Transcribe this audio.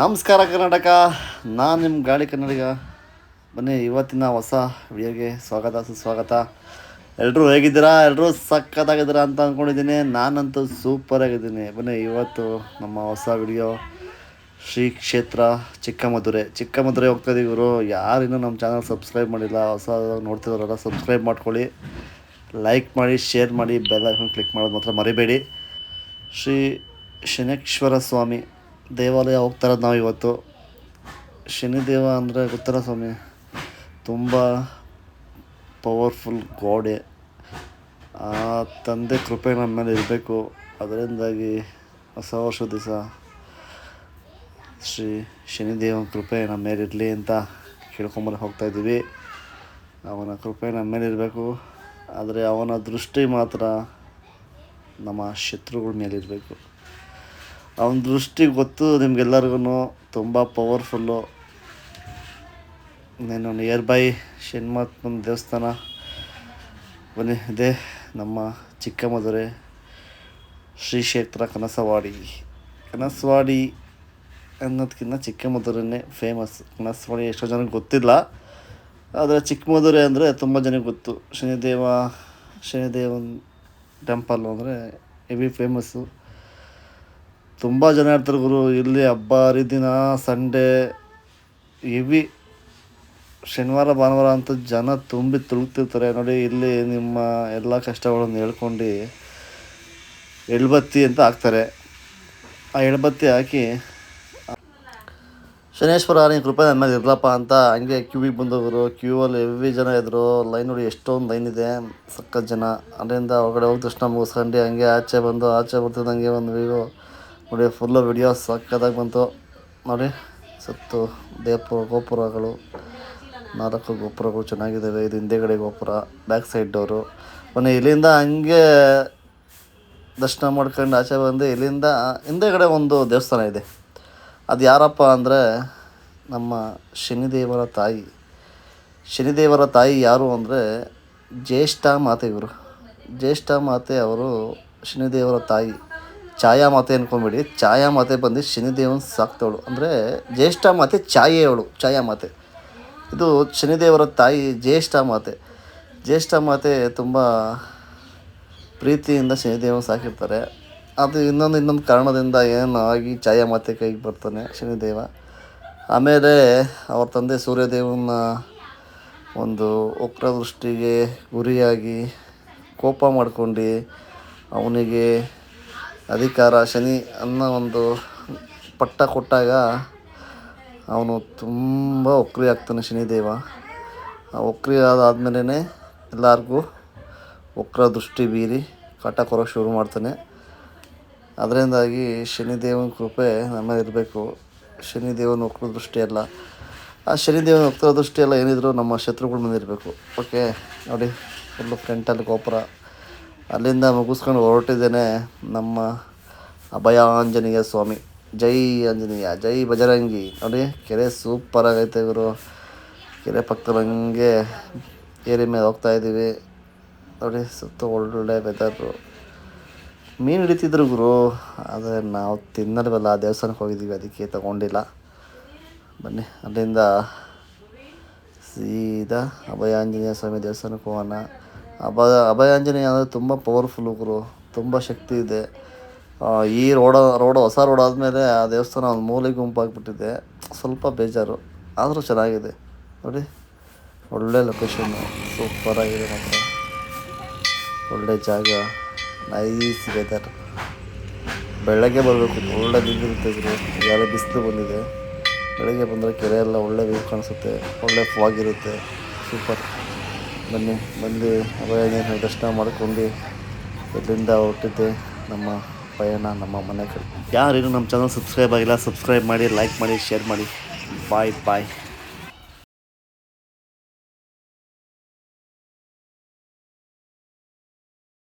ನಮಸ್ಕಾರ ಕರ್ನಾಟಕ, ನಾನು ನಿಮ್ಮ ಗಾಳಿ ಕನ್ನಡಿಗ. ಬನ್ನಿ, ಇವತ್ತಿನ ಹೊಸ ವಿಡಿಯೋಗೆ ಸ್ವಾಗತ, ಸುಸ್ವಾಗತ. ಎಲ್ಲರೂ ಹೇಗಿದ್ದೀರಾ? ಎಲ್ಲರೂ ಸಖತ್ತಾಗಿದ್ದೀರಾ ಅಂತ ಅಂದ್ಕೊಂಡಿದ್ದೀನಿ ನಾನಂತೂ ಸೂಪರ್ ಆಗಿದ್ದೀನಿ. ಬನ್ನಿ, ಇವತ್ತು ನಮ್ಮ ಹೊಸ ವಿಡಿಯೋ ಶ್ರೀ ಕ್ಷೇತ್ರ ಚಿಕ್ಕಮಧುರೆ. ಚಿಕ್ಕಮಧುರೆ ಹೋಗ್ತಾ ಇದ್ದೀವಿ ಇವರು ಯಾರು ಇನ್ನೂ ನಮ್ಮ ಚಾನಲ್ ಸಬ್ಸ್ಕ್ರೈಬ್ ಮಾಡಿಲ್ಲ. ಹೊಸ ನೋಡ್ತಿದಾರಲ್ಲ ಸಬ್ಸ್ಕ್ರೈಬ್ ಮಾಡ್ಕೊಳ್ಳಿ. ಲೈಕ್ ಮಾಡಿ ಶೇರ್ ಮಾಡಿ ಬೆಲ್ ಐಕನ್ ಕ್ಲಿಕ್ ಮಾಡೋದು ಮಾತ್ರ ಮರಿಬೇಡಿ. ಶ್ರೀ ಶನೇಶ್ವರ ಸ್ವಾಮಿ. ದೇವಾಲಯ ಹೋಗ್ತಾ ಇರೋದು ನಾವು ಇವತ್ತು ಶನಿದೇವ ಅಂದರೆ ಗೊತ್ತಲ್ಲ ಸ್ವಾಮಿ? ತುಂಬ ಪವರ್ಫುಲ್ ಗೋಡೆ. ಆ ತಂದೆ ಕೃಪೆ ನಮ್ಮ ಮೇಲೆ ಇರಬೇಕು. ಅದರಿಂದಾಗಿ ಹೊಸ ವರ್ಷ ದಿವಸ ಶ್ರೀ ಶನಿದೇವನ ಕೃಪೆ ನಮ್ಮ ಮೇಲೆ ಇರಲಿ ಅಂತ ಕೇಳ್ಕೊಂಬರ ಹೋಗ್ತಾಯಿದ್ದೀವಿ ಅವನ ಕೃಪೆ ನಮ್ಮ ಮೇಲೆ ಇರಬೇಕು. ಆದರೆ ಅವನ ದೃಷ್ಟಿ ಮಾತ್ರ ನಮ್ಮ ಶತ್ರುಗಳ ಮೇಲೆ ಇರಬೇಕು. ಅವನ ದೃಷ್ಟಿ ಗೊತ್ತು ನಿಮ್ಗೆಲ್ಲರಿಗೂ ತುಂಬ ಪವರ್ಫುಲ್ಲು ನೀನು ನಿಯರ್ ಬೈ ಶನ್ಮಾತ್ಮನ ದೇವಸ್ಥಾನ ಬನ್ನಿ. ಇದೆ ನಮ್ಮ ಚಿಕ್ಕಮದುರೆ ಶ್ರೀ ಕ್ಷೇತ್ರ ಕನಸವಾಡಿ. ಕನಸವಾಡಿ ಅನ್ನೋದಕ್ಕಿಂತ ಚಿಕ್ಕಮದುರೆನೇ ಫೇಮಸ್ ಕನಸವಾಡಿ ಎಷ್ಟೋ ಜನಕ್ಕೆ ಗೊತ್ತಿಲ್ಲ. ಆದರೆ ಚಿಕ್ಕಮದುರೆ ಅಂದರೆ ತುಂಬ ಜನಕ್ಕೆ ಗೊತ್ತು. ಶನಿದೇವ, ಶನಿದೇವನ್ ಟೆಂಪಲ್ ಅಂದರೆ ಹೆವಿ ಫೇಮಸ್ಸು ತುಂಬ ಜನ ಇರ್ತಾರೆ ಗುರು, ಇಲ್ಲಿ ಹಬ್ಬ ಹರಿದಿನ ಸಂಡೇ ಹೆವಿ ಶನಿವಾರ, ಭಾನುವಾರ ಅಂತ ಜನ ತುಂಬಿ ತುಳುಕ್ತಿರ್ತಾರೆ. ನೋಡಿ, ಇಲ್ಲಿ ನಿಮ್ಮ ಎಲ್ಲ ಕಷ್ಟಗಳನ್ನು ಹೇಳ್ಕೊಂಡು ಎಳ್ಬತ್ತಿ ಅಂತ ಹಾಕ್ತಾರೆ. ಆ ಎಳ್ಬತ್ತಿ ಹಾಕಿ, ಶನೇಶ್ವರ ನೀನು ಕೃಪೆ ನನ್ನ ಇರಲಪ್ಪ ಅಂತ ಹಂಗೆ ಕ್ಯೂವಿಗೆ ಬಂದವರು ಕ್ಯೂ ಅಲ್ಲಿ ಹೆವಿ ಜನ ಇದ್ದರು ಲೈನ್ ನೋಡಿ ಎಷ್ಟೊಂದು ಲೈನ್ ಇದೆ, ಸಖತ್ ಜನ. ಅದರಿಂದ ಹೊರಗಡೆ ಹೋಗಿ ತಕ್ಷಣ ಮುಗಿಸ್ಕೊಂಡು ಹಂಗೆ ಆಚೆ ಬಂದು, ಆಚೆ ಬರ್ತಿದ್ದಂಗೆ ಒಂದು ವೀವು ನೋಡಿ ಫುಲ್ಲು ವಿಡಿಯೋ ಸಕ್ಕತ್ತಾಗಿ ಬಂತು. ನೋಡಿ, ಸುತ್ತು ದೇಪುರ ಗೋಪುರಗಳು, ನಾಲ್ಕು ಗೋಪುರಗಳು ಚೆನ್ನಾಗಿದ್ದಾವೆ ಇದು ಹಿಂದೆಗಡೆ ಗೋಪುರ ಬ್ಯಾಕ್ ಸೈಡ್ ಡೋರು. ಬನ್ನಿ, ಇಲ್ಲಿಂದ ಹಂಗೆ ದರ್ಶನ ಮಾಡ್ಕೊಂಡು ಆಚೆ ಬಂದು ಇಲ್ಲಿಂದ ಹಿಂದೆಗಡೆ ಒಂದು ದೇವಸ್ಥಾನ ಇದೆ. ಅದು ಯಾರಪ್ಪ ಅಂದರೆ ನಮ್ಮ ಶನಿದೇವರ ತಾಯಿ. ಶನಿದೇವರ ತಾಯಿ ಯಾರು ಅಂದರೆ ಜ್ಯೇಷ್ಠ ಮಾತೆ ಇವರು. ಜ್ಯೇಷ್ಠ ಮಾತೆ ಅವರು ಶನಿದೇವರ ತಾಯಿ. ಛಾಯಾ ಮಾತೆ ಅನ್ಕೊಂಬಿಡಿ. ಛಾಯಾ ಮಾತೆ ಬಂದು ಶನಿದೇವನ ಸಾಕ್ತವಳು. ಅಂದರೆ ಜ್ಯೇಷ್ಠ ಮಾತೆ ಛಾಯೆಯವಳು ಛಾಯಾ ಮಾತೆ ಇದು ಶನಿದೇವರ ತಾಯಿ ಜ್ಯೇಷ್ಠ ಮಾತೆ. ಜ್ಯೇಷ್ಠ ಮಾತೆ ತುಂಬ ಪ್ರೀತಿಯಿಂದ ಶನಿದೇವನ ಸಾಕಿರ್ತಾರೆ. ಅದು ಇನ್ನೊಂದು ಇನ್ನೊಂದು ಕಾರಣದಿಂದ ಏನು ಆಗಿ ಛಾಯಾ ಮಾತೆ ಕೈಗೆ ಬರ್ತಾನೆ ಶನಿದೇವ. ಆಮೇಲೆ ಅವ್ರ ತಂದೆ ಸೂರ್ಯದೇವನ ಒಂದು ಒಕ್ರ ದೃಷ್ಟಿಗೆ ಗುರಿಯಾಗಿ ಕೋಪ ಮಾಡ್ಕೊಂಡು ಅವನಿಗೆ ಅಧಿಕಾರ, ಶನಿ ಅನ್ನೋ ಒಂದು ಪಟ್ಟ ಕೊಟ್ಟಾಗ ಅವನು ತುಂಬ ಒಕ್ರಿ ಆಗ್ತಾನೆ ಶನಿದೇವ. ಆ ಒಕ್ರಿ ಆದಾದ್ಮೇಲೆ ಎಲ್ಲರಿಗೂ ವಕ್ರ ದೃಷ್ಟಿ ಬೀರಿ ಕಾಟ ಕೊರೋಕ್ಕೆ ಶುರು ಮಾಡ್ತಾನೆ. ಅದರಿಂದಾಗಿ ಶನಿದೇವನ ಕೃಪೆ ನಮ್ಮ ಇರಬೇಕು. ಶನಿದೇವನ ವಕ್ರ ದೃಷ್ಟಿ ಅಲ್ಲ. ಆ ಶನಿದೇವನ ವಕ್ರ ದೃಷ್ಟಿ ಎಲ್ಲ ಏನಿದ್ರು ನಮ್ಮ ಶತ್ರುಗಳ ಮುಂದೆ ಇರಬೇಕು. ಓಕೆ ನೋಡಿ ಫುಲ್ಲು ಫ್ರಂಟಲ್ಲಿ ಗೋಪುರ. ಅಲ್ಲಿಂದ ಮುಗಿಸ್ಕೊಂಡು ಹೊರಟಿದ್ದೇನೆ ನಮ್ಮ ಅಭಯಾಂಜನೇಯ ಸ್ವಾಮಿ. ಜೈ ಆಂಜನೇಯ, ಜೈ ಬಜರಂಗಿ ನೋಡಿ, ಕೆರೆ ಸೂಪರ್ ಆಗೈತೆ ಇವರು ಕೆರೆ ಪಕ್ಕದ ಹಂಗೆ ಏರಿ ಮೇಲೆ ಹೋಗ್ತಾ ಇದ್ದೀವಿ. ನೋಡಿ, ಸುತ್ತ ಒಳ್ಳೊಳ್ಳೆ ವೆದರು ಮೀನು ಹಿಡಿತಿದ್ರು ಗುರು, ಆದರೆ ನಾವು ತಿನ್ನಲ್ವಲ್ಲ ಆ ದೇವಸ್ಥಾನಕ್ಕೆ ಹೋಗಿದ್ದೀವಿ, ಅದಕ್ಕೆ ತಗೊಂಡಿಲ್ಲ. ಬನ್ನಿ, ಅಲ್ಲಿಂದ ಸೀದಾ ಅಭಯಾಂಜನೇಯ ಸ್ವಾಮಿ ದೇವಸ್ಥಾನಕ್ಕೆ ಹೋಗೋಣ. ಅಭ ಅಭಯಾಂಜನೇಯ ಅಂದರೆ ತುಂಬ ಪವರ್ಫುಲ್ಲು ಗುರು, ತುಂಬ ಶಕ್ತಿ ಇದೆ. ಈ ರೋಡ, ರೋಡ್, ಹೊಸ ರೋಡ್ ಆದಮೇಲೆ ಆ ದೇವಸ್ಥಾನ ಒಂದು ಮೂಲೆ ಗುಂಪಾಗಿಬಿಟ್ಟಿದೆ. ಸ್ವಲ್ಪ ಬೇಜಾರು, ಆದರೂ ಚೆನ್ನಾಗಿದೆ. ನೋಡಿ, ಒಳ್ಳೆ ಲೊಕೇಶನ್ನು ಸೂಪರಾಗಿದೆ ಮಾತ್ರ. ಒಳ್ಳೆ ಜಾಗ ನೈಸ್ ವೆದರ್ ಬೆಳಗ್ಗೆ ಬರಬೇಕು, ಒಳ್ಳೆ ಬಿದ್ದಿರುತ್ತೆ ಗುರು. ಬಿಸಿಲು ಬಂದಿದೆ. ಬೆಳಗ್ಗೆ ಬಂದರೆ ಕೆರೆ ಎಲ್ಲ ಒಳ್ಳೆ ವ್ಯೂ ಕಾಣಿಸುತ್ತೆ, ಒಳ್ಳೆ ಫಾಗ್ ಇರುತ್ತೆ ಸೂಪರ್ ಬನ್ನಿ ಬಂದು ಅಭಯಾರಣ್ಯ ದರ್ಶನ ಮಾಡಿಕೊಂಡು ಇಲ್ಲಿಂದ ಹೊರಟಿದ್ದೆ, ನಮ್ಮ ಪಯಣ, ನಮ್ಮ ಮನೆ ಕಡೆ. ಯಾರೇನು ನಮ್ಮ ಚಾನಲ್ ಸಬ್ಸ್ಕ್ರೈಬ್ ಆಗಿಲ್ಲ ಸಬ್ಸ್ಕ್ರೈಬ್ ಮಾಡಿ ಲೈಕ್ ಮಾಡಿ ಶೇರ್ ಮಾಡಿ. Bye bye